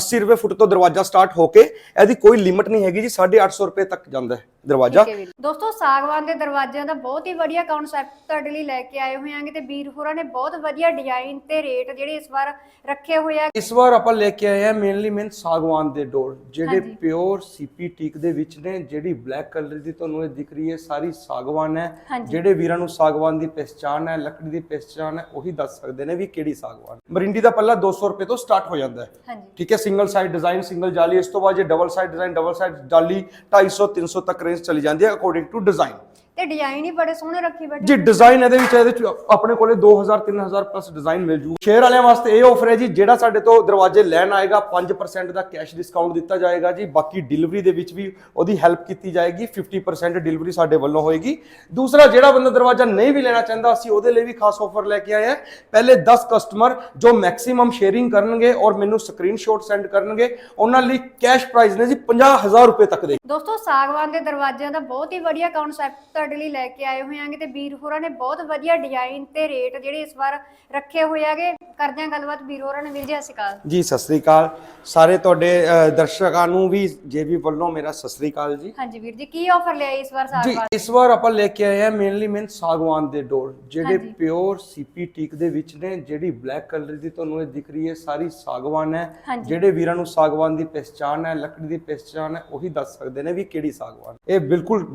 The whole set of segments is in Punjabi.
80 ਰੁਪਏ ਫੁੱਟ ਤੋਂ ਦਰਵਾਜ਼ਾ ਸਟਾਰਟ ਹੋ ਕੇ ਇਹਦੀ ਕੋਈ ਲਿਮਿਟ ਨਹੀਂ ਹੈਗੀ ਜੀ 850 ਰੁਪਏ ਤੱਕ ਜਾਂਦਾ ਹੈ ਦਰਵਾਜ਼ਾ ਠੀਕ ਹੈ ਵੀਰ ਦੋਸਤੋ ਸਾਗਵਾਨ ਦੇ ਦਰਵਾਜ਼ਿਆਂ ਦਾ ਬਹੁਤ ਹੀ ਵਧੀਆ ਕਨਸੈਪਟ ਤੁਹਾਡੇ ਲਈ ਲੈ ਕੇ ਆਏ ਹੋਏ ਆਂਗੇ ਤੇ ਵੀਰ ਹੋਰਾਂ ਨੇ ਬਹੁਤ ਵਧੀਆ ਡਿਜ਼ਾਈਨ ਤੇ ਰੇਟ ਜਿਹੜੇ ਇਸ ਵਾਰ ਰੱਖੇ ਹੋਏ ਆ ਇਸ ਵਾਰ ਆਪਾਂ ਲੈ ਕੇ ਆਏ ਆ ਮੇਨਲੀ ਮੇਨ ਸਾਗਵਾਨ ਦੇ ਡੋਰ ਜਿਹੜੇ ਹਾਂਜੀ। ਪਿਓਰ ਸੀਪੀ ਟੀਕ ਦੇ ਵਿੱਚ ਨੇ ਜਿਹੜੀ ਬਲੈਕ ਕਲਰ ਦੀ ਤੁਹਾਨੂੰ ਇਹ ਦਿਖ ਰਹੀ ਹੈ ਸਾਰੀ ਸਾਗਵਾਨ ਹੈ ਹਾਂਜੀ। ਜਿਹੜੇ ਵੀਰਾਂ ਨੂੰ ਸਾਗਵਾਨ ਦੀ ਪਹਿਚਾਨ ਹੈ ਲੱਕੜੀ ਦੀ ਪਹਿਚਾਨ ਹੈ ਉਹੀ ਦੱਸ ਸਕਦੇ ਨੇ ਵੀ ਕਿਹੜੀ ਸਾਗਵਾਨ ਮਰਿੰਡੀ ਦਾ ਪੱਲਾ 200 ਰੁਪਏ ਤੋਂ ਸਟਾਰਟ ਹੋ ਜਾਂਦਾ ਹੈ ਹਾਂਜੀ ਠੀਕ ਹੈ ਸਿੰਗਲ ਸਾਈਡ ਡਿਜ਼ਾਈਨ ਸਿੰਗਲ ਜਾਲੀ ਇਸ ਤੋਂ ਬਾਅਦ ਜੇ double side design double side ਜਾਲੀ 250 300 ਤੱਕ ਰੇਂਜ ਚਲੀ ਜਾਂਦੀ ਹੈ ਅਕੋਰਡਿੰਗ ਟੂ ਡਿਜ਼ਾਈਨ ਤੇ ਡਿਜ਼ਾਈਨ ਹੀ ਬੜੇ ਸੋਹਣੇ ਰੱਖੀ ਬੈਠੇ ਜੀ ਡਿਜ਼ਾਈਨ ਇਹਦੇ ਵਿੱਚ ਇਹਦੇ ਵਿੱਚ ਆਪਣੇ ਕੋਲੇ 2000 3000 ਪਲੱਸ ਡਿਜ਼ਾਈਨ ਮਿਲ ਜੂ। ਸ਼ੇਅਰ ਵਾਲਿਆਂ ਵਾਸਤੇ ਇਹ ਆਫਰ ਹੈ ਜੀ ਜਿਹੜਾ ਸਾਡੇ ਤੋਂ ਦਰਵਾਜ਼ੇ ਲੈਣ ਆਏਗਾ 5% ਦਾ ਕੈਸ਼ ਡਿਸਕਾਊਂਟ ਦਿੱਤਾ ਜਾਏਗਾ ਜੀ। ਬਾਕੀ ਡਿਲੀਵਰੀ ਦੇ ਵਿੱਚ ਵੀ ਉਹਦੀ ਹੈਲਪ ਕੀਤੀ ਜਾਏਗੀ 50% ਡਿਲੀਵਰੀ ਸਾਡੇ ਵੱਲੋਂ ਹੋਏਗੀ। ਦੂਸਰਾ ਜਿਹੜਾ ਬੰਦਾ ਦਰਵਾਜ਼ਾ ਨਹੀਂ ਵੀ ਲੈਣਾ ਚਾਹੁੰਦਾ ਅਸੀਂ ਉਹਦੇ ਲਈ ਵੀ ਖਾਸ ਆਫਰ ਲੈ ਕੇ ਆਏ ਹਾਂ। ਪਹਿਲੇ 10 ਕਸਟਮਰ ਜੋ ਮੈਕਸਿਮਮ ਸ਼ੇਅਰਿੰਗ ਕਰਨਗੇ ਔਰ ਮੈਨੂੰ ਸਕਰੀਨਸ਼ਾਟ ਸੈਂਡ ਕਰਨਗੇ ਉਹਨਾਂ ਲਈ ਕੈਸ਼ ਪ੍ਰਾਈਸ ਨੇ ਜੀ 50000 ਰੁਪਏ ਤੱਕ ਦੇ। ਦੋਸਤੋ ਸਾਗਵਾਨ ਦੇ ਦਰਵਾਜ਼ਿਆਂ ਦਾ ਬਹੁਤ ਹੀ ਵਧੀਆ ਕਨਸੈਪਟ ਤੁਹਾਡੇ ਲਈ ਲੈ ਕੇ ਆਏ ਹੋਏ ਆਂਗੇ ਤੇ ਵੀਰ ਹੋਰਾਂ ਨੇ ਬਹੁਤ ਵਧੀਆ ਡਿਜ਼ਾਈਨ ਤੇ ਰੇਟ ਜਿਹੜੇ ਇਸ ਵਾਰ ਰੱਖੇ ਹੋਏ ਆਗੇ। ਕਰਦੇ ਆਂ ਗੱਲਬਾਤ। ਵੀਰ ਹੋਰਾਂ ਨੇ ਵੀਰ ਜੀ ਸਤਿ ਸ਼੍ਰੀ ਅਕਾਲ। ਜੀ ਸਤਿ ਸ੍ਰੀ ਅਕਾਲ। ਸਾਰੇ ਤੁਹਾਡੇ ਦਰਸ਼ਕਾਂ ਨੂੰ ਵੀ ਜੇਬੀ ਵੱਲੋਂ ਮੇਰਾ ਸਤਿ ਸ੍ਰੀ ਅਕਾਲ ਜੀ। ਹਾਂਜੀ ਵੀਰ ਜੀ ਕੀ ਆਫਰ ਲਿਆ ਇਸ ਵਾਰ ਜੀ ਸਾਗਵਾਨ ਇਸ ਵਾਰ ਆਪਾਂ ਲੈ ਕੇ ਆਏ ਆ ਮੇਨਲੀ ਮੇਨ ਸਾਗਵਾਨ ਦੇ ਡੋਰ ਜਿਹੜੇ। ਪਿਓਰ ਸੀਪੀ ਟੀਕ ਦੇ ਵਿੱਚ ਨੇ ਜਿਹੜੀ ਬਲੈਕ ਕਲਰ ਦੀ ਤੁਹਾਨੂੰ ਇਹ ਦਿਖ ਰਹੀ ਹੈ ਸਾਰੀ ਸਾਗਵਾਨ ਹੈ। ਜਿਹੜੇ ਵੀਰਾਂ ਨੂੰ ਸਾਗਵਾਨ ਦੀ ਪਹਿਚਾਨ ਹੈ ਲੱਕੜੀ ਦੀ ਪਹਿਚਾਨ ਹੈ ਉਹੀ ਦੱਸ ਸਕਦੇ ਨੇ ਵੀ ਕਿਹੜੀ ਸਾਗਵਾਨ। ਇਹ ਬਿਲਕੁਲ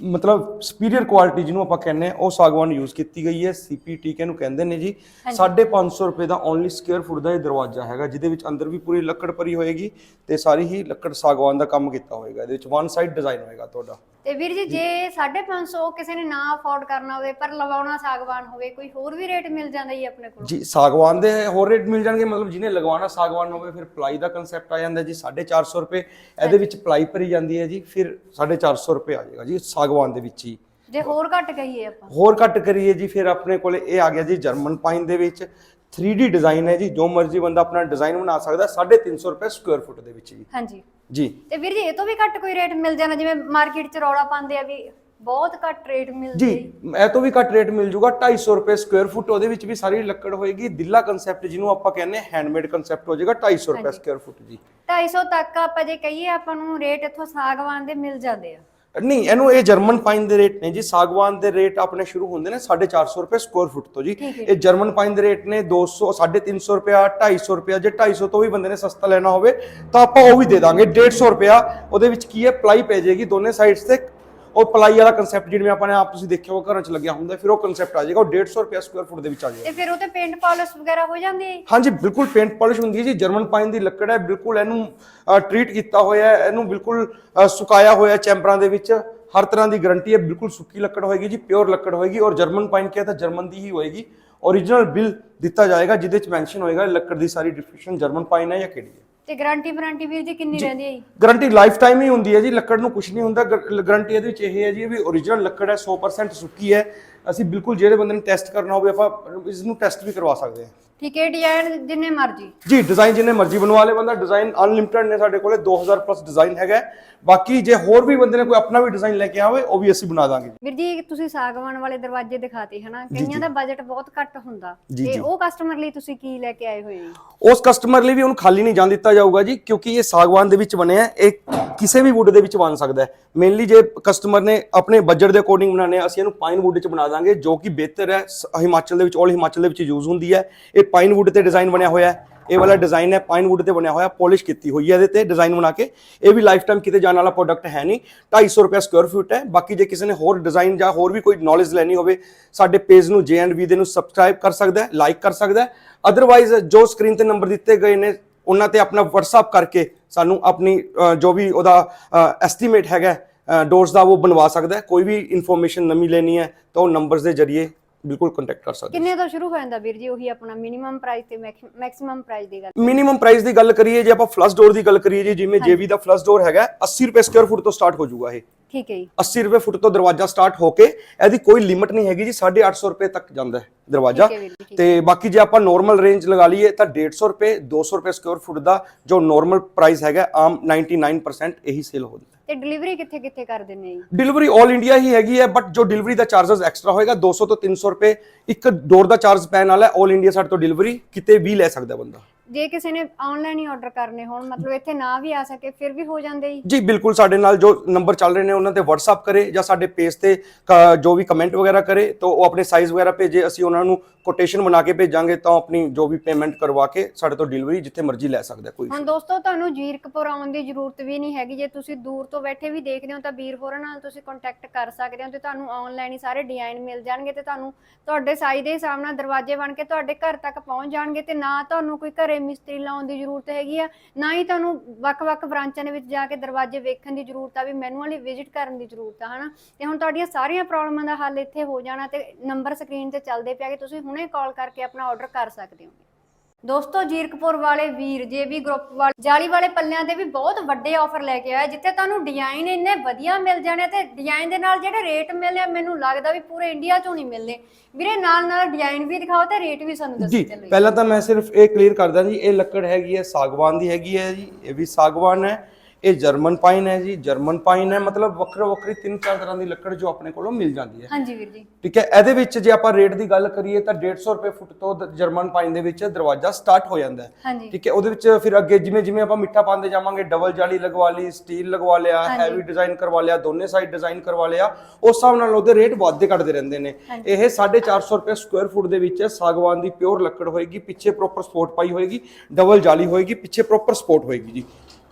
ਮਤਲਬ ਸੁਪੀਰੀਅਰ ਕੁਆਲਿਟੀ ਜਿਹਨੂੰ ਆਪਾਂ ਕਹਿੰਦੇ ਆ ਉਹ ਸਾਗਵਾਨ ਯੂਜ਼ ਕੀਤੀ ਗਈ ਹੈ ਸੀਪੀ ਟੀਕ ਇਹਨੂੰ ਕਹਿੰਦੇ ਨੇ ਜੀ। 550 ਰੁਪਏ ਦਾ ਓਨਲੀ ਸਕੁਅਰ ਫੁੱਟ ਦਾ ਇਹ ਦਰਵਾਜ਼ਾ ਹੈਗਾ ਜਿਹਦੇ ਵਿੱਚ ਅੰਦਰ ਵੀ ਪੂਰੀ ਲੱਕੜ ਭਰੀ ਹੋਏਗੀ ਤੇ ਸਾਰੀ ਹੀ ਲੱਕੜ ਸਾਗਵਾਨ ਦਾ ਕੰਮ ਕੀਤਾ ਹੋਏਗਾ। ਇਹਦੇ ਵਿੱਚ ਵਨ ਸਾਈਡ ਡਿਜ਼ਾਈਨ ਹੋਏਗਾ ਤੁਹਾਡਾ। ਤੇ ਵੀਰ ਜੀ ਜੇ 550 ਕਿਸੇ ਨੇ ਨਾ ਅਫੋਰਡ ਕਰਨਾ ਹੋਵੇ ਪਰ ਲਵਾਉਣਾ ਸਾਗਵਾਨ ਹੋਵੇ ਕੋਈ ਹੋਰ ਵੀ ਰੇਟ ਮਿਲ ਜਾਂਦਾ ਜੀ ਆਪਣੇ ਕੋਲ? ਜੀ ਸਾਗਵਾਨ ਦੇ ਹੋਰ ਰੇਟ ਮਿਲ ਜਾਣਗੇ ਮਤਲਬ ਜਿਹਨੇ ਲਗਵਾਉਣਾ ਸਾਗਵਾਨ ਹੋਵੇ ਫਿਰ ਪਲਾਈ ਦਾ ਕਨਸੈਪਟ ਆ ਜਾਂਦਾ ਜੀ 450 ਰੁਪਏ। ਇਹਦੇ ਵਿੱਚ ਪਲਾਈ ਭਰੀ ਜਾਂਦੀ ਹੈ ਜੀ ਫਿਰ 450 ਰੁਪਏ ਆ ਜਾਏਗਾ ਜੀ। ਸਾਗਵਾਨ ਦੇ ਵਿੱਚ ਹੀ। ਜੇ ਹੋਰ ਘੱਟ ਕਹੀਏ ਆਪਾਂ। ਹੋਰ ਘੱਟ ਕਰੀਏ ਜੀ ਫਿਰ ਆਪਣੇ ਕੋਲੇ ਇਹ ਆ ਗਿਆ ਜੀ ਜਰਮਨ ਪਾਈਨ ਦੇ ਵਿੱਚ। 3D ਡਿਜ਼ਾਈਨ ਹੈ ਜੀ ਜੋ ਮਰਜ਼ੀ ਬੰਦਾ ਆਪਣਾ ਡਿਜ਼ਾਈਨ ਬਣਾ ਸਕਦਾ 350 ਰੁਪਏ ਸਕੁਅਰ ਫੁੱਟ ਦੇ ਵਿੱਚ ਜੀ ਹਾਂਜੀ। ਜੀ। ਤੇ ਵੀਰ ਜੀ ਇਹ ਤੋਂ ਵੀ ਘੱਟ ਕੋਈ ਰੇਟ ਮਿਲ ਜਾਣਾ ਜਿਵੇਂ ਮਾਰਕੀਟ 'ਚ ਰੌਲਾ ਪਾਉਂਦੇ ਆ ਵੀ ਬਹੁਤ ਘੱਟ ਰੇਟ ਮਿਲਦੀ। ਜੀ ਇਹ ਤੋਂ ਵੀ ਘੱਟ ਰੇਟ ਮਿਲ ਜੂਗਾ 250 ਰੁਪਏ ਸਕੁਅਰ ਫੁੱਟ ਉਹਦੇ ਵਿੱਚ ਵੀ ਸਾਰੀ ਲੱਕੜ ਹੋਏਗੀ। ਦਿੱਲਾ ਕਨਸੈਪਟ ਜਿਹਨੂੰ ਆਪਾਂ ਕਹਿੰਦੇ ਹੈਂਡਮੇਡ ਕਨਸੈਪਟ ਹੋ ਜਾਏਗਾ 250 ਰੁਪਏ। ਸਕੁਅਰ ਫੁੱਟ ਜੀ। 250 ਤੱਕ ਆਪਾਂ ਜੇ ਕਹੀਏ ਆਪਾਂ ਨੂੰ ਰੇਟ ਇੱਥੋਂ ਸਾਗਵਾਨ ਦੇ ਮਿਲ ਜਾਂਦੇ ਆ। ਨਹੀਂ ਇਹਨੂੰ ਇਹ ਜਰਮਨ ਪਾਈਨ ਦੇ ਰੇਟ ਨੇ ਜੀ। ਸਾਗਵਾਨ ਦੇ ਰੇਟ ਆਪਣੇ ਸ਼ੁਰੂ ਹੁੰਦੇ ਨੇ 450 ਰੁਪਏ ਸਕੁਅਰ ਫੁੱਟ ਤੋਂ ਜੀ। ਇਹ ਜਰਮਨ ਪਾਈਨ ਦੇ ਰੇਟ ਨੇ 200 350 ਰੁਪਿਆ 250 ਰੁਪਿਆ ਜੇ 250 ਤੋਂ ਵੀ ਬੰਦੇ ਨੇ ਸਸਤਾ ਲੈਣਾ ਹੋਵੇ ਤਾਂ ਆਪਾਂ ਉਹ ਵੀ ਦੇ ਦਾਂਗੇ। 150 ਰੁਪਿਆ ਉਹਦੇ ਵਿੱਚ ਕੀ ਹੈ? ਪਲਾਈ ਪੈ ਜਾਏਗੀ। ਦੋਨੇ ਸਾਈਡਸ ਤੇ ਉਹ ਪਲਾਈ ਵਾਲਾ ਕਨਸੈਪਟ ਜਿਵੇਂ ਆਪਾਂ ਨੇ ਆਪ ਤੁਸੀਂ ਦੇਖਿਆ ਉਹ ਘਰਾਂ 'ਚ ਲੱਗਿਆ ਹੁੰਦਾ ਫਿਰ ਉਹ ਕਨਸੈਪਟ ਆ ਜਾਏਗਾ ਉਹ 150 ਰੁਪਿਆ ਸਕੁਅਰ ਫੁੱਟ ਦੇ ਵਿੱਚ ਆ ਜਾਏਗਾ। ਤੇ ਫਿਰ ਉਹ ਤੇ ਪੇਂਟ ਪਾਲਿਸ਼ ਵਗੈਰਾ ਹੋ ਜਾਂਦੀ ਹੈ? ਹਾਂਜੀ ਬਿਲਕੁਲ ਪੇਂਟ ਪਾਲਿਸ਼ ਹੁੰਦੀ ਹੈ ਜੀ ਜਰਮਨ ਪਾਈਨ ਦੀ ਲੱਕੜ ਹੈ ਬਿਲਕੁਲ ਇਹਨੂੰ ਟ੍ਰੀਟ ਕੀਤਾ ਹੋਇਆ ਹੈ ਇਹਨੂੰ ਬਿਲਕੁਲ ਅ, ਸੁਕਾਇਆ ਹੋਇਆ ਚੈਂਬਰਾਂ ਦੇ ਵਿੱਚ ਹਰ ਤਰ੍ਹਾਂ ਦੀ ਗਾਰੰਟੀ ਹੈ ਬਿਲਕੁਲ ਸੁੱਕੀ ਲੱਕੜ ਹੋਏਗੀ ਜੀ ਪਿਓਰ ਲੱਕੜ ਹੋਏਗੀ ਔਰ ਜਰਮਨ ਪਾਈਨ ਕਿਹਾ ਤਾਂ ਜਰਮਨ ਦੀ ਹੀ ਹੋਏਗੀ। Origignal ਬਿੱਲ ਦਿੱਤਾ ਜਾਏਗਾ ਜਿਹਦੇ ਚ ਮੈਂਸ਼ਨ ਹੋਏਗਾ ਲੱਕੜ ਦੀ ਸਾਰੀ ਡਿਸਕ੍ਰਿਪਸ਼ਨ ਜਰਮਨ ਪਾਈਨ ਹੈ ਜਾਂ ਕਿਹੜੀ ਹੈ। ਤੇ ਗਾਰੰਟੀ ਵਾਰੰਟੀ ਵੀਰ ਜੀ ਕਿੰਨੀ ਰਹਿੰਦੀ ਹੈ ਜੀ? ਗਾਰੰਟੀ ਲਾਈਫ ਟਾਈਮ ਹੀ ਹੁੰਦੀ ਹੈ ਜੀ ਲੱਕੜ ਨੂੰ ਕੁਝ ਨਹੀਂ ਹੁੰਦਾ। ਗਾਰੰਟੀ ਇਹਦੇ ਵਿੱਚ ਇਹ ਹੈ ਜੀ ਵੀ origignal ਲੱਕੜ ਹੈ 100% ਸੁੱਕੀ ਹੈ। ਅਸੀਂ ਬਿਲਕੁਲ ਜਿਹੜੇ ਬੰਦੇ ਨੇ ਟੈਸਟ ਕਰਨਾ ਹੋਵੇ ਆਪਾਂ ਇਸ ਨੂੰ ਟੈਸਟ ਵੀ ਕਰਵਾ ਸਕਦੇ ਹਾਂ। ਠੀਕ ਹੈ ਡਿਜ਼ਾਈਨ ਜਿੰਨੇ ਮਰਜ਼ੀ। ਜੀ ਡਿਜ਼ਾਈਨ ਜਿੰਨੇ ਮਰਜ਼ੀ ਬਣਵਾ ਲੇ ਬੰਦਾ ਡਿਜ਼ਾਈਨ ਅਨਲਿਮਿਟਡ ਨੇ ਸਾਡੇ ਕੋਲੇ 2000 ਪਲੱਸ ਡਿਜ਼ਾਈਨ ਹੈਗਾ। ਬਾਕੀ ਜੇ ਹੋਰ ਵੀ ਬੰਦੇ ਨੇ ਕੋਈ ਆਪਣਾ ਵੀ ਡਿਜ਼ਾਈਨ ਲੈ ਕੇ ਆਵੇ ਉਹ ਵੀ ਅਸੀਂ ਬਣਾ ਦਾਂਗੇ ਵੀਰ ਜੀ ਤੁਸੀਂ ਸਾਗਵਾਨ ਵਾਲੇ ਦਰਵਾਜ਼ੇ ਦਿਖਾਤੇ ਹਨਾ? ਕਈਆਂ ਦਾ ਬਜਟ ਬਹੁਤ ਘੱਟ ਹੁੰਦਾ। ਤੇ। ਉਹ ਕਸਟਮਰ ਲਈ ਤੁਸੀਂ ਕੀ ਲੈ ਕੇ ਆਏ ਹੋਏ ਉਸ ਕਸਟਮਰ ਲਈ ਵੀ ਉਹਨੂੰ ਖਾਲੀ ਨਹੀਂ ਜਾਣ ਦਿੱਤਾ ਜਾਊਗਾ ਜੀ ਕਿਉਂਕਿ ਇਹ ਸਾਗਵਾਨ ਦੇ ਵਿੱਚ ਬਣਿਆ ਹੈ ਇਹ ਕਿਸੇ ਵੀ ਵੁੱਡ ਦੇ ਵਿੱਚ ਬਣ ਸਕਦਾ ਹੈ। ਮੇਨਲੀ ਜੇ ਕਸਟਮਰ ਨੇ ਆਪਣੇ ਬਜਟ ਦੇ ਅਕੋਰਡਿੰਗ ਬਣਾਣੇ ਆ ਅਸੀਂ ਇਹਨੂੰ ਪਾਈਨ ਵੁੱਡ 'ਚ ਬਣਾ ਦਾਂਗੇ ਜੋ ਕਿ ਬਿਹਤਰ ਹੈ ਹਿਮਾਚਲ ਦੇ ਵਿੱਚ 올 ਹਿਮਾਚਲ ਦੇ ਵਿੱਚ ਯੂਜ਼ ਹੁੰਦੀ ਹੈ। ਇਹ ਪਾਈਨ ਵੁੱਡ ਤੇ ਡਿਜ਼ਾਈਨ ਬਣਿਆ ਹੋਇਆ ਹੈ। ਇਹ ਵਾਲਾ ਡਿਜ਼ਾਈਨ ਹੈ ਪਾਈਨ ਵੁੱਡ ਤੇ ਬਣਿਆ ਹੋਇਆ ਪੋਲਿਸ਼ ਕੀਤੀ ਹੋਈ ਹੈ ਇਹਦੇ ਤੇ ਡਿਜ਼ਾਈਨ ਬਣਾ ਕੇ। ਇਹ ਵੀ ਲਾਈਫ ਟਾਈਮ ਕਿਤੇ ਜਾਣ ਵਾਲਾ ਪ੍ਰੋਡਕਟ ਹੈ ਨਹੀਂ। 250 ਰੁਪਏ ਸਕੁਅਰ ਫੁੱਟ ਹੈ। ਬਾਕੀ ਜੇ ਕਿਸੇ ਨੇ ਹੋਰ ਡਿਜ਼ਾਈਨ ਜਾਂ ਹੋਰ ਵੀ ਕੋਈ ਨੌਲੇਜ ਲੈਣੀ ਹੋਵੇ, ਸਾਡੇ ਪੇਜ ਨੂੰ ਵੀ ਦੇ ਨੂੰ ਸਬਸਕ੍ਰਾਈਬ ਕਰ ਸਕਦਾ ਹੈ ਲਾਈਕ ਕਰ ਸਕਦਾ ਹੈ। ਅਦਰਵਾਈਜ਼ ਜੋ ਸਕਰੀਨ ਤੇ ਨੰਬਰ ਦਿੱਤੇ ਗਏ ਨੇ, ਉਹਨਾਂ ਤੇ ਆਪਣਾ WhatsApp ਕਰਕੇ ਸਾਨੂੰ ਆਪਣੀ ਜੋ ਵੀ ਉਹਦਾ ਐਸਟੀਮੇਟ ਹੈਗਾ ਡੋਰਸ ਦਾ ਉਹ ਬਣਵਾ ਸਕਦਾ ਕੋਈ ਵੀ ਇਨਫੋਰਮੇਸ਼ਨ ਨਵੀਂ ਲੈਣੀ ਹੈ, ਤਾਂ ਉਹ ਨੰਬਰਸ ਦੇ ਜ਼ਰੀਏ ਬਿਲਕੁਲ ਕੰਟੈਕਟ ਕਰ ਸਕਦਾ ਕਿੰਨੇ ਤੋਂ ਸ਼ੁਰੂ ਹੋ ਜਾਂਦਾ ਵੀਰ ਜੀ ਉਹੀ ਆਪਣਾ ਮਿਨੀਮਮ ਪ੍ਰਾਈਸ ਤੇ ਮੈਕਸਿਮਮ ਪ੍ਰਾਈਸ ਦੀ ਗੱਲ। ਮਿਨੀਮਮ ਪ੍ਰਾਈਸ ਦੀ ਗੱਲ ਕਰੀਏ ਜੇ ਆਪਾਂ ਫਲਸ਼ ਡੋਰ ਦੀ ਗੱਲ ਕਰੀਏ ਜੀ ਜਿਵੇਂ ਜੇਵੀ ਦਾ ਫਲਸ਼ ਡੋਰ ਹੈਗਾ 80 ਰੁਪਏ ਸਕੁਅਰ ਫੁੱਟ ਤੋਂ ਸਟਾਰਟ ਹੋ ਜਾਊਗਾ ਇਹ। ਠੀਕ ਹੈ ਜੀ। 80 ਰੁਪਏ ਫੁੱਟ ਤੋਂ ਦਰਵਾਜ਼ਾ ਸਟਾਰਟ ਹੋ ਕੇ ਇਹਦੀ ਕੋਈ ਲਿਮਟ ਨਹੀਂ ਹੈਗੀ ਜੀ 850 ਰੁਪਏ ਤੱਕ ਜਾਂਦਾ ਹੈ ਦਰਵਾਜ਼ਾ। ਤੇ ਬਾਕੀ ਜੇ ਆਪਾਂ ਨਾਰਮਲ ਰੇਂਜ ਲਗਾ ਲਈਏ ਤਾਂ 150 ਰੁਪਏ 200 ਰੁਪਏ ਸਕੁਅਰ ਫੁੱਟ ਦਾ ਜੋ ਨਾਰਮਲ ਪ੍ਰਾਈਸ ਹੈਗਾ ਆਮ 99% ਇਹੀ ਸੇਲ ਹੁੰਦਾ ਤੇ ਡਿਲੀਵਰੀ ਕਿੱਥੇ ਕਿੱਥੇ ਕਰ ਦਿੰਨੇ ਜੀ? ਡਿਲੀਵਰੀ 올 ਇੰਡੀਆ ਹੀ ਹੈਗੀ ਹੈ ਬਟ ਜੋ ਡਿਲੀਵਰੀ ਦਾ ਚਾਰजेस ਐਕਸਟਰਾ ਹੋਏਗਾ 200 ਤੋਂ 300 ਰੁਪਏ ਇੱਕ ਡੋਰ ਦਾ ਚਾਰਜ ਪੈਣ ਵਾਲਾ 올 ਇੰਡੀਆ ਸਾਡੇ ਤੋਂ ਡਿਲੀਵਰੀ ਕਿਤੇ ਵੀ ਲੈ ਸਕਦਾ ਬੰਦਾ। ਜੇ ਕਿਸੇ ਨੇ ਆਨਲਾਈਨ ਹੀ ਆਰਡਰ ਕਰਨੇ ਹੋਣ ਮਤਲਬ ਇੱਥੇ ਨਾ ਵੀ ਆ ਸਕੇ ਫਿਰ ਵੀ ਹੋ ਜਾਂਦੇ ਜੀ ਜੀ ਬਿਲਕੁਲ ਸਾਡੇ ਨਾਲ ਜੋ ਨੰਬਰ ਚੱਲ ਰਹੇ ਨੇ ਉਹਨਾਂ ਤੇ WhatsApp ਕਰੇ ਜਾਂ ਸਾਡੇ ਪੇਜ ਤੇ ਕ- ਜੋ ਵੀ ਕਮੈਂਟ ਵਗੈਰਾ ਕਰੇ ਤਾਂ ਉਹ ਆਪਣੇ ਸਾਈਜ਼ ਵਗੈਰਾ ਭੇਜੇ ਅਸੀਂ ਉਹਨਾਂ ਨੂੰ ਕੋਟੇਸ਼ਨ ਬਣਾ ਕੇ ਭੇਜਾਂਗੇ ਤਾਂ ਆਪਣੀ ਜੋ ਵੀ ਪੇਮੈਂਟ ਕਰਵਾ ਕੇ ਸਾਡੇ ਤੋਂ ਡਿਲੀਵਰੀ ਜਿੱਥੇ ਮਰਜ਼ੀ ਲੈ ਸਕਦਾ ਕੋਈ ਹੁਣ ਦੋਸਤੋ ਤੁਹਾਨੂੰ ਜੀਰਕਪੁਰ ਆਉਣ ਦੀ ਜ਼ਰੂਰਤ ਵੀ ਨਹੀਂ ਹੈਗੀ ਜੇ ਤੁਸੀਂ ਦੂਰ ਤੋਂ ਬੈਠੇ ਵੀ ਦੇਖਦੇ ਹੋ ਤਾਂ ਵੀਰ ਹੋਰਾਂ ਨਾਲ ਤੁਸੀਂ ਕੰਟੈਕਟ ਕਰ ਸਕਦੇ ਹੋ ਤੇ ਤੁਹਾਨੂੰ ਆਨਲਾਈਨ ਹੀ ਸਾਰੇ ਡਿਜ਼ਾਈਨ ਮਿਲ ਜਾਣਗੇ ਤੇ ਤੁਹਾਨੂੰ ਤੁਹਾਡੇ ਸਾਈਜ਼ ਦੇ ਹਿਸਾਬ ਨਾਲ ਦਰਵਾਜ਼ੇ ਬਣ ਕੇ ਤੁਹਾਡੇ ਘਰ ਤੱਕ ਪਹੁੰਚ ਜਾਣਗੇ ਤੇ ਨਾ ਤੁਹਾਨੂੰ ਕੋਈ ਘਰੇ ਮਿਸਤਰੀ ਲਾਉਣ ਦੀ ਜ਼ਰੂਰਤ ਹੈਗੀ ਆ, ਨਾ ਹੀ ਤੁਹਾਨੂੰ ਵੱਖ-ਵੱਖ ਬ੍ਰਾਂਚਾਂ ਦੇ ਵਿੱਚ ਜਾ ਕੇ ਦਰਵਾਜ਼ੇ ਵੇਖਣ ਦੀ ਜ਼ਰੂਰਤ ਆ, ਵੀ ਮੈਨੂਅਲੀ ਵਿਜ਼ਿਟ ਕਰਨ ਦੀ ਜ਼ਰੂਰਤ ਆ, ਹਨਾ? ਤੇ ਹੁਣ ਤੁਹਾਡੀਆਂ ਸਾਰੀਆਂ ਪ੍ਰੋਬਲਮਾਂ ਦਾ ਹੱਲ ਇੱਥੇ ਹੋ ਜਾਣਾ ਤੇ ਨੰਬਰ ਸਕਰੀਨ ਤੇ ਚੱਲਦੇ ਪਿਆ ਕਿ ਤੁਸੀਂ ਹੁਣੇ ਕਾਲ ਕਰਕੇ ਆਪਣਾ ਆਰਡਰ ਕਰ ਸਕਦੇ ਹੋ ਦੋਸਤੋ ਜੀਰਕਪੁਰ ਵਾਲੇ ਵੀਰ ਜੇ ਵੀ ਗਰੁੱਪ ਵਾਲੇ ਜਾਲੀ ਵਾਲੇ ਪੱਲਿਆਂ ਦੇ ਵੀ ਬਹੁਤ ਵੱਡੇ ਆਫਰ ਲੈ ਕੇ ਆਏ ਜਿੱਥੇ ਤੁਹਾਨੂੰ ਡਿਜ਼ਾਈਨ ਇੰਨੇ ਵਧੀਆ ਮਿਲ ਜਾਣੇ ਤੇ ਡਿਜ਼ਾਈਨ ਦੇ ਨਾਲ ਜਿਹੜੇ ਰੇਟ ਮਿਲਨੇ ਆ, ਮੈਨੂੰ ਲੱਗਦਾ ਵੀ ਪੂਰੇ ਇੰਡੀਆ ਚੋਂ ਨਹੀਂ ਮਿਲਨੇ ਵੀਰੇ ਨਾਲ ਨਾਲ ਡਿਜ਼ਾਈਨ ਵੀ ਦਿਖਾਓ ਤੇ ਰੇਟ ਵੀ ਸਾਨੂੰ ਦੱਸੋ ਜੀ। ਪਹਿਲਾਂ ਤਾਂ ਮੈਂ ਸਿਰਫ ਇਹ ਕਲੀਅਰ ਕਰਦਾ ਜੀ ਇਹ ਲੱਕੜ ਹੈਗੀ ਹੈ ਸਾਗਵਾਨ ਦੀ ਹੈਗੀ ਹੈ ਜੀ ਇਹ ਵੀ ਸਾਗਵਾਨ ਹੈ ਇਹ ਜਰਮਨ ਪਾਈਨ ਹੈ ਜੀ ਜਰਮਨ ਪਾਈਨ ਹੈ ਮਤਲਬ ਵੱਖਰੇ ਵੱਖਰੀ ਤਿੰਨ ਚਾਰ ਤਰ੍ਹਾਂ ਦੀ ਲੱਕੜ ਜੋ ਆਪਣੇ ਕੋਲੋਂ ਮਿਲ ਜਾਂਦੀ ਹੈ। ਹਾਂਜੀ ਵੀਰ ਜੀ। ਠੀਕ ਹੈ ਇਹਦੇ ਵਿੱਚ ਜੇ ਆਪਾਂ ਰੇਟ ਦੀ ਗੱਲ ਕਰੀਏ ਤਾਂ 150 ਰੁਪਏ ਫੁੱਟ ਤੋਂ ਦ- ਜਰਮਨ ਪਾਈਨ ਦੇ ਵਿੱਚ ਦਰਵਾਜ਼ਾ ਸਟਾਰਟ ਹੋ ਜਾਂਦਾ ਹੈ। ਹਾਂਜੀ। ਠੀਕ ਹੈ ਉਹਦੇ ਵਿੱਚ ਫਿਰ ਅੱਗੇ ਜਿਵੇਂ ਜਿਵੇਂ ਆਪਾਂ ਮਿੱਠਾ ਪਾਉਂਦੇ ਜਾਵਾਂਗੇ ਡਬਲ ਜਾਲੀ ਲਗਵਾ ਲਈ ਸਟੀਲ ਲਗਵਾ ਲਿਆ ਹਾਂਜੀ। ਹੈਵੀ ਡਿਜ਼ਾਈਨ ਕਰਵਾ ਲਿਆ ਦੋਨੇ ਸਾਈਡ ਡਿਜ਼ਾਈਨ ਕਰਵਾ ਲਿਆ ਉਸ ਹਿਸਾਬ ਨਾਲ ਉਹਦੇ ਰੇਟ ਵੱਧਦੇ ਘਟਦੇ ਰਹਿੰਦੇ ਨੇ। ਇਹ 450 ਰੁਪਏ ਸਕੁਅਰ ਫੁੱਟ ਦੇ ਵਿੱਚ ਸਾਗਵਾਨ ਦੀ ਪਿਓਰ ਲੱਕੜ ਹੋਏਗੀ ਪਿੱਛੇ ਪ੍ਰੋਪਰ ਸਪੋਰਟ ਪਾਈ ਹੋਏਗੀ ਡਬਲ ਜਾਲੀ ਹੋਏਗੀ ਪਿੱਛੇ ਪ੍ਰੋਪਰ ਸਪੋਰਟ ਹੋਏਗੀ ਜੀ।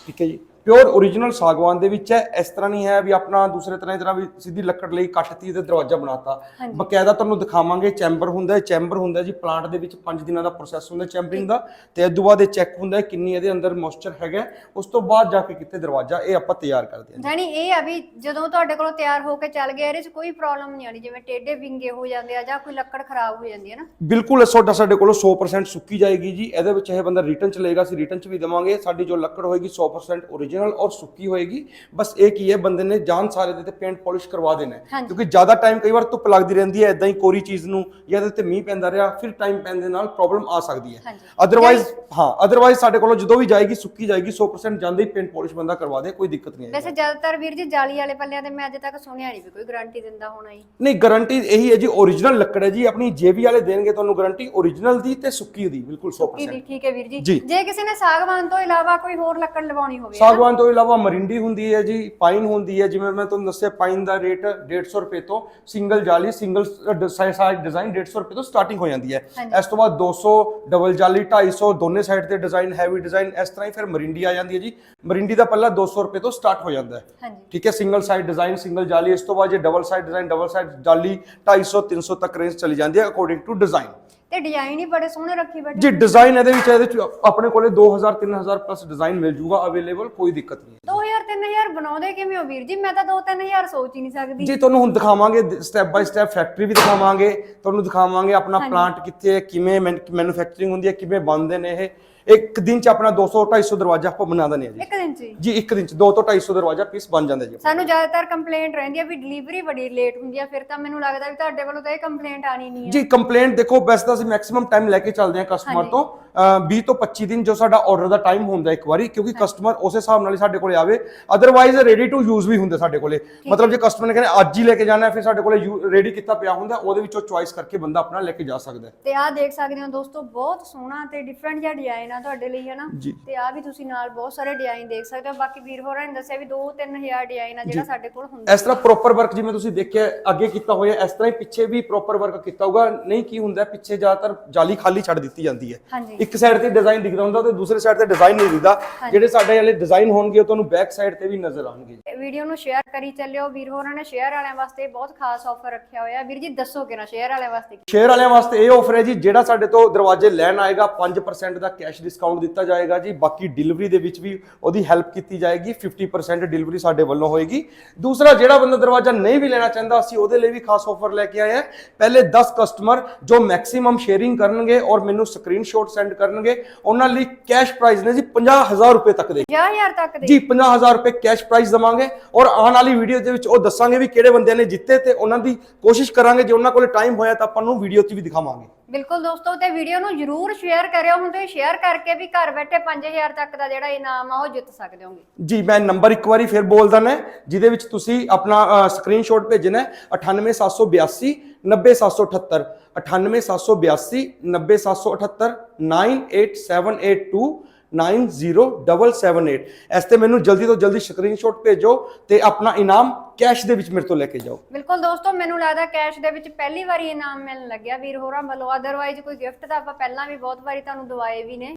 ਠੀਕ ਹੈ ਜੀ। ਪਿਓਰ origignal ਸਾਗਵਾਨ ਦੇ ਵਿੱਚ ਹੈ। ਇਸ ਤਰ੍ਹਾਂ ਨਹੀਂ ਹੈ ਵੀ ਆਪਣਾ ਦੂਸਰੇ ਤਰ੍ਹਾਂ ਦੀ ਤਰ੍ਹਾਂ ਵੀ ਸਿੱਧੀ ਲੱਕੜ ਲਈ ਕੱਟਤੀ ਤੇ ਦਰਵਾਜ਼ਾ ਬਣਾਤਾ। ਬਕਾਇਦਾ ਤੁਹਾਨੂੰ ਦਿਖਾਵਾਂਗੇ ਚੈਂਬਰ ਹੁੰਦਾ ਹੈ ਚੈਂਬਰ ਹੁੰਦਾ ਜੀ। ਪਲਾਂਟ ਦੇ ਵਿੱਚ 5 ਦਿਨਾਂ ਦਾ ਪ੍ਰੋਸੈਸ ਹੁੰਦਾ ਚੈਂਬਰਿੰਗ ਦਾ। ਤੇ ਇਸ ਤੋਂ ਬਾਅਦ ਇਹ ਚੈੱਕ ਹੁੰਦਾ ਕਿੰਨੀ ਇਹਦੇ ਅੰਦਰ ਮੋਇਸਚਰ ਹੈਗਾ। ਉਸ ਤੋਂ ਬਾਅਦ ਜਾ ਕੇ ਕਿਤੇ ਦਰਵਾਜ਼ਾ ਇਹ ਆਪਾਂ ਤਿਆਰ ਕਰਦੇ ਹਾਂ ਜਾਨੀ ਇਹ ਆ ਵੀ ਜਦੋਂ ਤੁਹਾਡੇ ਕੋਲੋਂ ਤਿਆਰ ਹੋ ਕੇ ਚੱਲ ਗਿਆ ਇਹਦੇ 'ਚ ਕੋਈ ਪ੍ਰੋਬਲਮ ਨਹੀਂ ਆਣੀ ਜਿਵੇਂ ਟੇਢੇ ਵਿੰਗੇ ਹੋ ਜਾਂਦੇ ਆ ਜਾਂ ਕੋਈ ਲੱਕੜ ਖਰਾਬ ਹੋ ਜਾਂਦੀ ਹੈ ਨਾ। ਬਿਲਕੁਲ ਤੁਹਾਡਾ ਸਾਡੇ ਕੋਲੋਂ 100% ਸੁੱਕੀ ਜਾਏਗੀ ਜੀ। ਇਹਦੇ ਵਿੱਚ ਇਹ ਬੰਦਾ ਰਿਟਰਨ ਚ ਲਏਗਾ ਅਸੀਂ ਰਿਟਰਨ ਚ ਵੀ ਦੇਵਾਂਗੇ। ਸਾਡੀ ਜੋ ਲੱਕੜ ਹੋਏਗੀ 100% origignal ਔਰ ਸੁੱਕੀ ਹੋਏਗੀ ਬਸ ਇਹ ਕੀ ਹੈ ਬੰਦੇ ਨੇ ਜਾਨ ਸਾਰੇ ਦੇ ਤੇ ਪੇਂਟ ਪਾਲਿਸ਼ ਕਰਵਾ ਦੇਣਾ ਹੈ। ਹਾਂਜੀ। ਕਿਉਂਕਿ ਜ਼ਿਆਦਾ ਟਾਈਮ ਕਈ ਵਾਰ ਧੁੱਪ ਲੱਗਦੀ ਰਹਿੰਦੀ ਹੈ ਇਦਾਂ ਹੀ ਕੋਰੀ ਚੀਜ਼ ਨੂੰ ਜਾਂ ਇਹਦੇ ਤੇ ਮੀਂਹ ਪੈਂਦਾ ਰਿਹਾ ਫਿਰ ਟਾਈਮ ਪੈਣ ਦੇ ਨਾਲ ਪ੍ਰੋਬਲਮ ਆ ਸਕਦੀ ਹੈ ਹਾਂਜੀ। ਅਦਰਵਾਈਜ਼ ਹਾਂ ਅਦਰਵਾਈਜ਼ ਸਾਡੇ ਕੋਲੋਂ ਜਦੋਂ ਵੀ ਜਾਏਗੀ ਸੁੱਕੀ ਜਾਏਗੀ 100% ਜਾਂਦੇ ਹੀ ਪੇਂਟ ਪਾਲਿਸ਼ ਬੰਦਾ ਕਰਵਾ ਦੇ ਕੋਈ ਦਿੱਕਤ ਨਹੀਂ ਆਏਗੀ ਵੈਸੇ ਜ਼ਿਆਦਾਤਰ ਵੀਰ ਜੀ ਜਾਲੀ ਵਾਲੇ ਪੱਲਿਆਂ ਤੇ ਮੈਂ ਅੱਜ ਤੱਕ ਸੁਣਿਆ ਨਹੀਂ ਵੀ ਕੋਈ ਗਾਰੰਟੀ ਦਿੰਦਾ ਹੋਣਾ ਜੀ ਨਹੀਂ ਗਾਰੰਟੀ ਇਹੀ ਹੈ ਜੀ origignal ਲੱਕੜ ਹੈ ਜੀ ਆਪਣੀ ਜੇਬੀ ਵਾਲੇ ਦੇਣਗੇ ਤੁਹਾਨੂੰ ਗਾਰੰਟੀ origignal ਦੀ ਤੇ ਸੁੱਕੀ ਦੀ ਬਿਲਕੁਲ 100% ਕੀ ਦੀ ਠੀਕ ਹੈ ਵੀਰ ਜੀ ਜੀ। ਜੇ ਕਿਸੇ ਨੇ ਸਾਗਵਾਨ ਤੋਂ ਇਲਾਵਾ ਕੋਈ ਹੋਰ ਲੱਕੜ ਲਵਾਉਣੀ ਹੋਵੇ ਸਾਗਵਾਨ ਤੋਂ ਇਲਾਵਾ ਮਰਿੰਡੀ ਹੁੰਦੀ ਹੈ ਜੀ ਪਾਈਨ ਹੁੰਦੀ ਹੈ ਜਿਵੇਂ ਮੈਂ ਤੁਹਾਨੂੰ ਦੱਸਿਆ ਪਾਈਨ ਦਾ ਰੇਟ 150 ਰੁਪਏ ਤੋਂ ਸਿੰਗਲ ਜਾਲੀ ਸਿੰਗਲ ਸਾਈਜ਼ ਡਿਜ਼ਾਈਨ 150 ਰੁਪਏ ਤੋਂ ਸਟਾਰਟਿੰਗ ਹੋ ਜਾਂਦੀ ਹੈ। ਇਸ ਤੋਂ ਬਾਅਦ 200 ਡਬਲ ਜਾਲੀ 250 ਦੋਨੇ ਸਾਈਡ ਤੇ ਡਿਜ਼ਾਈਨ ਹੈਵੀ ਡਿਜ਼ਾਈਨ ਇਸ ਤਰ੍ਹਾਂ ਹੀ ਫਿਰ ਮਰਿੰਡੀ ਆ ਜਾਂਦੀ ਹੈ ਜੀ। ਮਰਿੰਡੀ ਦਾ ਪੱਲਾ 200 ਰੁਪਏ ਤੋਂ ਸਟਾਰਟ ਹੋ ਜਾਂਦਾ ਹੈ। ਠੀਕ ਹੈ ਸਿੰਗਲ ਸਾਈਡ ਡਿਜ਼ਾਈਨ ਸਿੰਗਲ ਜਾਲੀ ਇਸ ਤੋਂ ਬਾਅਦ ਜੇ double side design double side ਜਾਲੀ 250 300 ਤੱਕ ਰੇਂਜ ਚਲੀ ਜਾਂਦੀ ਹੈ ਅਕੋਰਡਿੰਗ ਟੂ ਡਿਜ਼ਾਈਨ ਤੇ ਡਿਜ਼ਾਈਨ ਹੀ ਬੜੇ ਸੋਹਣੇ ਰੱਖੀ ਬੈਠੇ ਜੀ ਡਿਜ਼ਾਈਨ ਇਹਦੇ ਵਿੱਚ ਇਹਦੇ ਵਿੱਚ ਆਪਣੇ ਕੋਲੇ 2000 3000 ਪਲੱਸ ਡਿਜ਼ਾਈਨ ਮਿਲ ਜੂਗਾ ਅਵੇਲੇਬਲ ਕੋਈ ਦਿੱਕਤ ਨਹੀਂ ਹੈ 2000 3000 ਬਣਾਉਂਦੇ ਕਿਵੇਂ ਹੋ ਵੀਰ ਜੀ? ਮੈਂ ਤਾਂ 2-3000 ਸੋਚ ਹੀ ਨਹੀਂ ਸਕਦੀ। ਜੀ ਤੁਹਾਨੂੰ ਹੁਣ ਦਿਖਾਵਾਂਗੇ ਸਟੈਪ ਬਾਈ ਸਟੈਪ ਫੈਕਟਰੀ ਵੀ ਦਿਖਾਵਾਂਗੇ ਤੁਹਾਨੂੰ ਦਿਖਾਵਾਂਗੇ ਆਪਣਾ ਪਲਾਂਟ ਕਿੱਥੇ ਹੈ ਕਿਵੇਂ ਮੈਨੂਫੈਕਚਰਿੰਗ ਹੁੰਦੀ ਹੈ ਕਿਵੇਂ ਬਣਦੇ ਨੇ ਇਹ। ਇੱਕ ਦਿਨ ਚ ਆਪਣਾ 200 250 ਦਰਵਾਜ਼ਾ ਆਪਾਂ ਬਣਾ ਦਿੰਦੇ ਹਾਂ ਜੀ। ਇੱਕ ਦਿਨ ਚ ਹੀ? ਜੀ ਇੱਕ ਦਿਨ ਚ 2 ਤੋਂ 250 ਦਰਵਾਜ਼ਾ ਪੀਸ ਬਣ ਜਾਂਦਾ ਜੀ। ਸਾਨੂੰ ਜ਼ਿਆਦਾਤਰ ਕੰਪਲੇਂਟ ਰਹਿੰਦੀ ਆ ਵੀ ਡਿਲੀਵਰੀ ਬੜੀ ਲੇਟ ਹੁੰਦੀ ਆ ਫਿਰ ਤਾਂ ਮੈਨੂੰ ਲੱਗਦਾ ਵੀ ਤੁਹਾਡੇ ਵੱਲੋਂ ਤਾਂ ਇਹ ਕੰਪਲੇਂਟ ਆਣੀ ਨਹੀਂ ਹੈ ਜੀ ਕੰਪਲੇਂਟ ਦੇਖੋ ਵੈਸੇ ਤਾਂ ਅਸੀਂ ਮੈਕਸਿਮਮ ਟਾਈਮ ਲੈ ਕੇ ਚੱਲਦੇ ਹਾਂ ਕਸਟਮਰ। ਤੋਂ। ਅਹ 20 ਤੋਂ 25 ਦਿਨ ਜੋ ਸਾਡਾ ਆਰਡਰ ਦਾ ਟਾਈਮ ਹੁੰਦਾ ਇੱਕ ਵਾਰੀ ਕਿਉਂਕਿ ਕਸਟਮਰ ਉਸੇ ਹਿਸਾਬ ਨਾਲ ਹੀ ਸਾਡੇ ਕੋਲੇ ਆਵੇ। ਅਦਰਵਾਈਜ਼ ਰੈਡੀ ਟੂ ਯੂਜ਼ ਵੀ ਹੁੰਦੇ ਸਾਡੇ ਕੋਲੇ। ਮਤਲਬ ਜੇ ਕਸਟਮਰ ਨੇ ਕਹਿੰਦੇ ਅੱਜ ਹੀ ਲੈ ਕੇ ਜਾਣਾ ਫਿਰ ਸਾਡੇ ਕੋਲੇ ਰੈਡੀ ਕੀਤਾ ਪਿਆ ਹੁੰਦਾ ਉਹਦੇ ਵਿੱਚੋਂ ਚੁਆਇਸ ਕਰਕੇ ਬੰਦਾ ਆਪਣਾ ਲੈ ਕੇ ਜਾ ਸਕਦਾ ਤੇ ਆਹ ਦੇਖ ਸਕਦੇ ਹੋ ਦੋਸਤੋ ਬਹੁਤ ਸੋਹਣਾ ਤੇ ਡਿਫਰੈਂਟ ਜਿਹਾ ਡਿਜ਼ਾਈਨ ਆ ਤੁਹਾਡੇ ਲਈ ਹਨਾ? ਜੀ। ਤੇ ਆਹ ਵੀ ਤੁਸੀਂ ਨਾਲ ਬਹੁਤ ਸਾਰੇ ਡਿਜ਼ਾਈਨ ਦੇਖ ਸਕਦੇ ਹੋ। ਬਾਕੀ ਵੀਰ ਹੋਰਾਂ ਨੇ ਦੱਸਿਆ ਵੀ 2-3000 ਡਿਜ਼ਾਈਨ ਆ ਜਿਹੜਾ ਸਾਡੇ ਕੋਲ ਹੁੰਦਾ। ਇਸ ਤਰ੍ਹਾਂ ਪ੍ਰੋਪਰ ਵਰਕ ਜਿਵੇਂ ਤੁਸੀਂ ਦੇਖਿਆ ਅੱਗੇ ਕੀਤਾ ਹੋਇਆ ਇਸ ਤਰ੍ਹਾਂ ਹੀ ਪਿੱਛੇ ਵੀ ਪ੍ਰੋਪਰ ਵਰਕ ਕੀਤਾ ਹੋਊਗਾ। ਨਹੀਂ ਕੀ ਹੁੰਦਾ ਪਿੱਛੇ ਜ਼ਿਆਦਾਤਰ ਜਾਲੀ ਖਾਲੀ ਛੱਡ ਦਿੱਤੀ ਜਾਂਦੀ ਹੈ। ਹਾਂਜੀ। ਇੱਕ ਸਾਈਡ ਤੇ ਡਿਜ਼ਾਈਨ ਦਿਖਦਾ ਹੁੰਦਾ ਤੇ ਦੂਸਰੇ ਸਾਈਡ ਤੇ ਡਿਜ਼ਾਈਨ ਨਹੀਂ ਦਿਖਦਾ। ਜਿਹੜੇ ਸਾਡੇ ਵਾਲੇ ਡਿਜ਼ਾਈਨ ਹੋਣਗੇ ਉਹ ਤੁਹਾਨੂੰ ਬੈਕ ਸਾਈਡ ਤੇ ਵੀ ਨਜ਼ਰ ਆਉਣਗੇ। ਵੀਡੀਓ ਨੂੰ ਸ਼ੇਅਰ ਕਰੀ ਚੱਲਿਓ। ਵੀਰ ਹੋਰਾਂ ਨੇ ਸ਼ੇਅਰ ਵਾਲਿਆਂ ਵਾਸਤੇ ਬਹੁਤ ਖਾਸ ਆਫਰ ਰੱਖਿਆ ਹੋਇਆ। ਵੀਰ ਜੀ ਦੱਸੋ ਕਿ ਨਾ ਸ਼ੇਅਰ ਵਾਲਿਆਂ ਵਾਸਤੇ? ਕੀ? ਸ਼ੇਅਰ ਵਾਲਿਆਂ ਵਾਸਤੇ ਇਹ ਆਫਰ ਹੈ ਜੀ ਜਿਹੜਾ ਸਾਡੇ ਤੋਂ ਦਰਵਾਜ਼ੇ ਲੈਣ ਆਏਗਾ 5% ਦਾ ਕੈਸ਼ ਡਿਸਕਾਊਂਟ ਦਿੱਤਾ ਜਾਏਗਾ ਜੀ। ਬਾਕੀ ਡਿਲੀਵਰੀ ਦੇ ਵਿੱਚ ਵੀ ਉਹਦੀ ਹੈਲਪ ਕੀਤੀ ਜਾਏਗੀ। 50% ਡਿਲੀਵਰੀ ਸਾਡੇ ਵੱਲੋਂ ਹੋਏਗੀ। ਦੂਸਰਾ ਜਿਹੜਾ ਬੰਦਾ ਦਰਵਾਜ਼ਾ ਨਹੀਂ ਵੀ ਲੈਣਾ ਚਾਹੁੰਦਾ ਅਸੀਂ ਉਹਦੇ ਲਈ ਵੀ ਖਾਸ ਆਫਰ ਲੈ ਕੇ ਆਏ ਹਾਂ। ਪਹਿਲੇ 10 ਕਸਟਮਰ ਜੋ ਮੈਕਸਿਮਮ ਸ਼ੇਅਰਿੰਗ ਕਰਨਗੇ ਔਰ ਮੈਨੂੰ ਸਕਰੀਨਸ਼ਾਟ ਸੈਂਡ ਕਰਨਗੇ ਉਹਨਾਂ ਲਈ ਕੈਸ਼ ਪ੍ਰਾਈਸ ਨੇ ਜੀ 50000 ਰੁਪਏ ਤੱਕ ਦੇ। 50000 ਤੱਕ ਦੇ। ਜੀ 50000 ਰੁਪਏ ਕੈਸ਼ ਪ੍ਰਾਈਸ ਦਵਾਂਗੇ ਔਰ ਆਉਣ ਵਾਲੀ ਵੀਡੀਓ ਦੇ ਵਿੱਚ ਉਹ ਦੱਸਾਂਗੇ ਵੀ ਕਿਹੜੇ ਬੰਦਿਆਂ ਨੇ ਜਿੱਤੇ ਤੇ ਉਹਨਾਂ ਦੀ ਕੋਸ਼ਿਸ਼ ਕਰਾਂਗੇ। ਜੇ ਉਹਨਾਂ ਕੋਲ ਟਾਈਮ ਹੋਇਆ ਤਾਂ ਆਪਾਂ ਨੂੰ ਵੀਡੀਓ 'ਚ ਵੀ ਦਿਖਾਵਾਂਗੇ। ਬਿਲਕੁਲ ਦੋਸਤੋ, ਤੇ ਵੀਡੀਓ ਨੂੰ ਜਰੂਰ ਸ਼ੇਅਰ ਕਰਿਓ ਹੁਣ ਤੁਸੀਂ ਸ਼ੇਅਰ ਕਰਕੇ ਵੀ ਘਰ ਬੈਠੇ 5000 ਤੱਕ ਦਾ ਜਿਹੜਾ ਇਨਾਮ ਆ, ਉਹ ਜਿੱਤ ਸਕਦੇ ਹੋਗੇ। ਜੀ, ਮੈਂ ਨੰਬਰ ਇੱਕ ਵਾਰੀ ਫਿਰ ਬੋਲ ਦਣਾ ਜਿਹਦੇ ਵਿੱਚ ਤੁਸੀਂ ਆਪਣਾ ਸਕਰੀਨਸ਼ਾਟ ਭੇਜਣਾ 98782 90778 98782 90778 98782 90778 ਇਸ ਤੇ ਮੈਨੂੰ ਜਲਦੀ ਤੋਂ ਜਲਦੀ ਸਕਰੀਨਸ਼ਾਟ ਭੇਜੋ ਤੇ ਆਪਣਾ ਇਨਾਮ ਕੈਸ਼ ਦੇ ਵਿੱਚ ਮੇਰੇ ਤੋਂ ਲੈ ਕੇ ਜਾਓ। ਬਿਲਕੁਲ ਦੋਸਤੋ, ਮੈਨੂੰ ਲੱਗਦਾ ਕੈਸ਼ ਦੇ ਵਿੱਚ ਪਹਿਲੀ ਵਾਰੀ ਇਨਾਮ ਮਿਲਣ ਲੱਗਿਆ। ਵੀਰ ਹੋਰਾਂ ਵੱਲੋਂ ਅਦਰਵਾਈਜ਼ ਕੋਈ ਗਿਫਟ ਤਾਂ ਆਪਾਂ ਪਹਿਲਾਂ ਵੀ ਬਹੁਤ ਵਾਰੀ ਤੁਹਾਨੂੰ ਦਵਾਏ ਵੀ ਨੇ।